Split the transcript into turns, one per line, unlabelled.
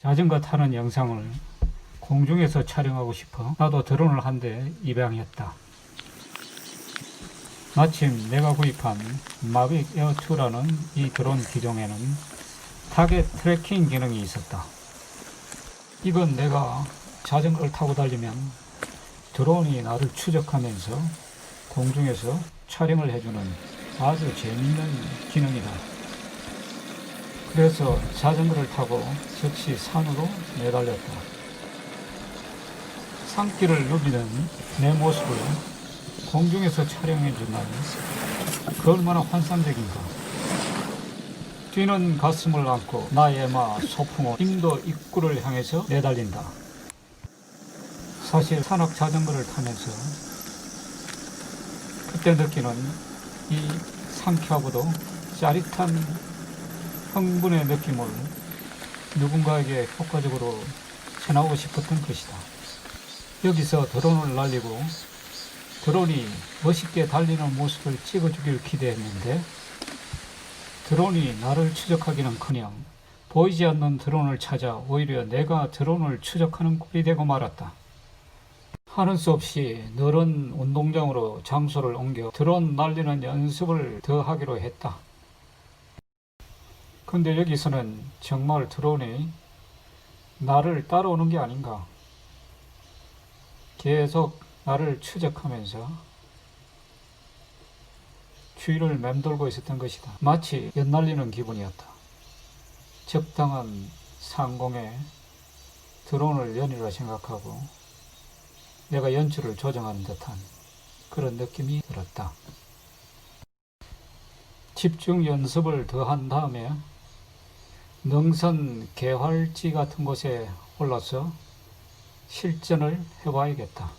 자전거 타는 영상을 공중에서 촬영하고 싶어 나도 드론을 한 대 입양했다. 마침 내가 구입한 마빅 에어2라는 이 드론 기종에는 타겟 트래킹 기능이 있었다. 이건 내가 자전거를 타고 달리면 드론이 나를 추적하면서 공중에서 촬영을 해주는 아주 재밌는 기능이다. 그래서 자전거를 타고 즉시 산으로 내달렸다. 산길을 누비는 내 모습을 공중에서 촬영해 준다니 그 얼마나 환상적인가. 뛰는 가슴을 안고 나의 마 소풍은 인도 입구를 향해서 내달린다. 사실 산악 자전거를 타면서 그때 느끼는 이 상쾌하고도 짜릿한 흥분의 느낌을 누군가에게 효과적으로 전하고 싶었던 것이다. 여기서 드론을 날리고 드론이 멋있게 달리는 모습을 찍어주길 기대했는데 드론이 나를 추적하기는커녕 보이지 않는 드론을 찾아 오히려 내가 드론을 추적하는 꼴이 되고 말았다. 하는 수 없이 너른 운동장으로 장소를 옮겨 드론 날리는 연습을 더 하기로 했다. 근데 여기서는 정말 드론이 나를 따라오는 게 아닌가. 계속 나를 추적하면서 주위를 맴돌고 있었던 것이다. 마치 연날리는 기분이었다. 적당한 상공에 드론을 연이라 생각하고 내가 연출을 조정하는 듯한 그런 느낌이 들었다. 집중 연습을 더 한 다음에 능선 개활지 같은 곳에 올라서 실전을 해봐야겠다.